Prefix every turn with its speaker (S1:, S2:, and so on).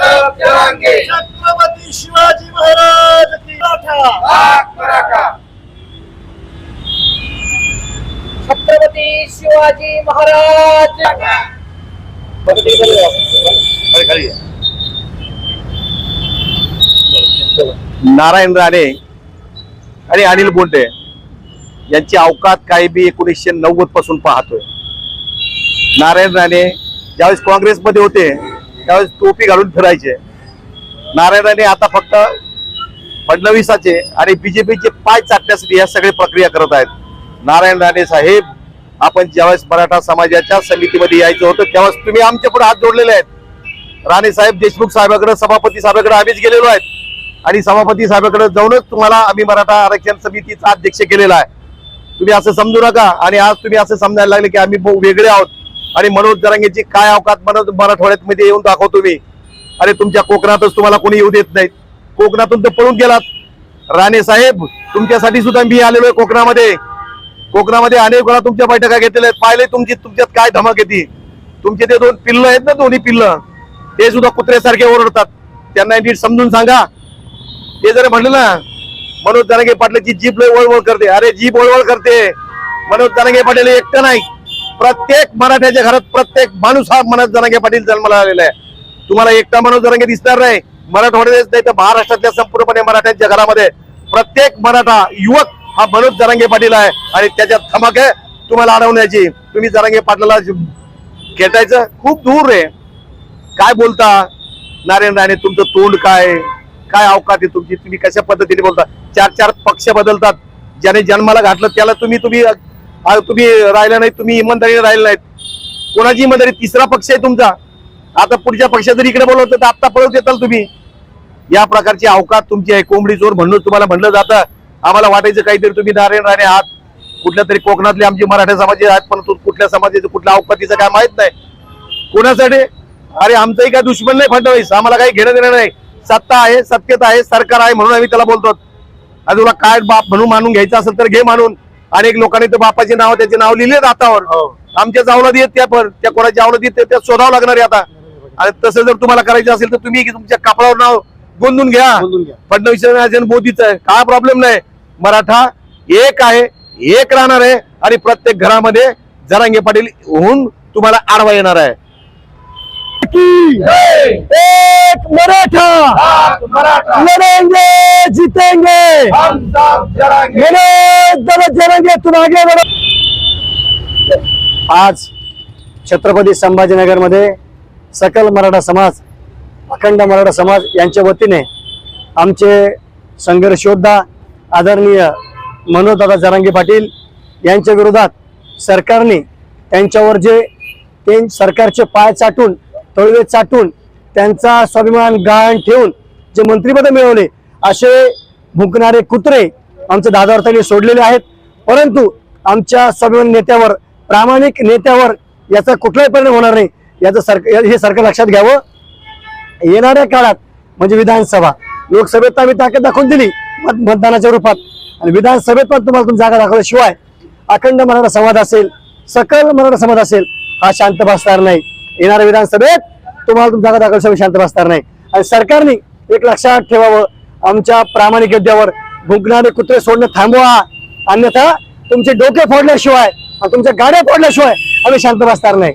S1: छत्रपती शिवाजी महाराज
S2: छत्रपती शिवाजी महाराज।
S3: नारायण राणे आणि अनिल बोंडे यांची अवकात काही बी एकोणीसशे नव्वदपासून पाहतोय. नारायण राणे ज्यावेळेस काँग्रेसमध्ये होते त्यावेळेस टोपी घालून फिरायचे. नारायण राणे आता फक्त फडणवीसाचे आणि बीजेपीचे पाय चाटण्यासाठी या सगळी प्रक्रिया करत आहेत. नारायण राणे साहेब आपण ज्यावेळेस मराठा समाजाच्या समितीमध्ये यायचं होतं त्यावेळेस तुम्ही आमच्या पुढे हात जोडलेले आहेत. राणे साहेब देशमुख साहेबाकडे सभापती साहेबाकडे आम्हीच गेलेलो आहेत. आणि सभापती साहेबाकडे जाऊनच तुम्हाला आम्ही मराठा आरक्षण समितीचा अध्यक्ष केलेला आहे. तुम्ही असं समजू नका आणि आज तुम्ही असं समजायला लागले की आम्ही वेगळे आहोत. आणि मनोज जरांगेची काय अवकात मनोज मराठवाड्यात मध्ये येऊन दाखवतो मी. अरे तुमच्या कोकणातच तुम्हाला कोणी येऊ देत नाहीत. कोकणातून तर पळून गेलात. राणे साहेब तुमच्यासाठी सुद्धा मी आलेलो आहे कोकणामध्ये. कोकणामध्ये अनेक वेळा तुमच्या बैठका घेतलेल्या आहेत. पाहिले तुमची तुमच्यात काय धमक येते तुमचे ते दोन पिल्ल आहेत ना दोन्ही पिल्ल. ते सुद्धा कुत्र्यासारखे ओरडतात. त्यांना नीट समजून सांगा. ते जर म्हणलं ना मनोज जरांगे पाटलाची जीप लय वळवळ करते. अरे जीप वळवळ करते. मनोज जरांगे पाटील एकटं नाही. प्रत्येक मराठ्याच्या घरात प्रत्येक माणूस हा मनोज जरांगे पाटील जन्माला आलेला आहे. तुम्हाला एकटा मनोज जरांगे दिसणार नाही. मराठवाड्यात नाही तर महाराष्ट्रातल्या संपूर्णपणे मराठ्यांच्या घरामध्ये प्रत्येक मराठा युवक हा मनोज जरांगे पाटील आहे आणि त्याच्यात थमक आहे. तुम्हाला अडवण्याची तुम्ही जरांगे पाटलाला खेटायचं खूप दूर आहे काय बोलता? नारायण राणे तुमचं तोंड काय? काय अवकात आहे तुमची? तुम्ही कशा पद्धतीने बोलता? चार चार पक्ष बदलतात. ज्याने जन्माला घातलं त्याला तुम्ही तुम्ही तुम्ही राहिला नाही तुम्ही इमानदारीने राहिले नाहीत. कोणाची इमानदारी? तिसरा पक्ष आहे तुमचा. आता पुढच्या पक्षात जर इकडे बोलवलं तर आता पळत येताल तुम्ही. या प्रकारची अवकात तुमची आहे. कोंबडी चोर म्हणून तुम्हाला म्हणलं जातं. आम्हाला वाटायचं काहीतरी तुम्ही नारायण राणे आहात. कुठल्या तरी कोकणातले आमचे मराठा समाज आहेत पण कुठल्या समाजाचं कुठल्या अवकातीचं काय माहीत नाही. कोणासाठी? अरे आमचंही काय दुश्मन नाही फडणवीस. आम्हाला काही घेणं देणं नाही. सत्ता आहे सत्यता आहे सरकार आहे म्हणून आम्ही त्याला बोलतो आणि तुला काय बाप म्हणून मानून घ्यायचं असेल तर घे मानून. अनेक लोकांनी तर बापाचे नाव त्याचे नाव लिहिले दातावर आमच्या जावला देत त्या पण त्या कोणाच्या आवला देत त्या शोधावं लागणार आहे आता. आणि तसं जर तुम्हाला करायचं असेल तर तुम्ही तुमच्या कपडावर नाव गोंदून घ्या. फडणवीस मोदीचं आहे. काय प्रॉब्लेम नाही. मराठा एक आहे एक राहणार आहे आणि प्रत्येक घरामध्ये जरांगे पाटील होऊन तुम्हाला आडवा येणार आहे.
S1: एक मराठा. लड़ेंगे जीतेंगे.
S4: हम सब
S1: तुम आगे बढ़ो आज छत्रपती संभाजीनगरमध्ये सकल मराठा समाज अखंड मराठा समाज यांच्या वतीने आमचे संघर्षोद्धा आदरणीय मनोजदादा जरांगे पाटील यांच्या विरोधात सरकारने त्यांच्यावर जे ते सरकारचे पाय चाटून तळवे चाटून त्यांचा स्वाभिमान गहाण ठेवून जे मंत्रिपद मिळवले असे भुंकणारे कुत्रे आमचं दादावर त्यांनी सोडलेले आहेत. परंतु आमच्या स्वाभिमान नेत्यावर प्रामाणिक नेत्यावर याचा कुठलाही परिणाम होणार नाही. याचं सरकार हे सरकार लक्षात घ्यावं. येणाऱ्या काळात म्हणजे विधानसभा. लोकसभेत आम्ही ताकद दाखवून दिली मत मतदानाच्या रूपात. आणि विधानसभेत पण तुम्हाला तुमची जागा दाखवल्याशिवाय अखंड मराठा समाज असेल सकल मराठा समाज असेल हा शांत बसणार नाही. येणाऱ्या विधानसभेत तुम्हाला तुमची जागा दाखवल्याशिवाय शांत बसणार नाही. आणि सरकारने एक लक्षात ठेवावं आमच्या प्रामाणिक योद्ध्यावर भुंकणारे कुत्रे सोडणं थांबवा. अन्यथा तुमचे डोके फोडल्याशिवाय तुमच्या गाड्या फोडल्याशिवाय आम्ही शांत बसणार नाही.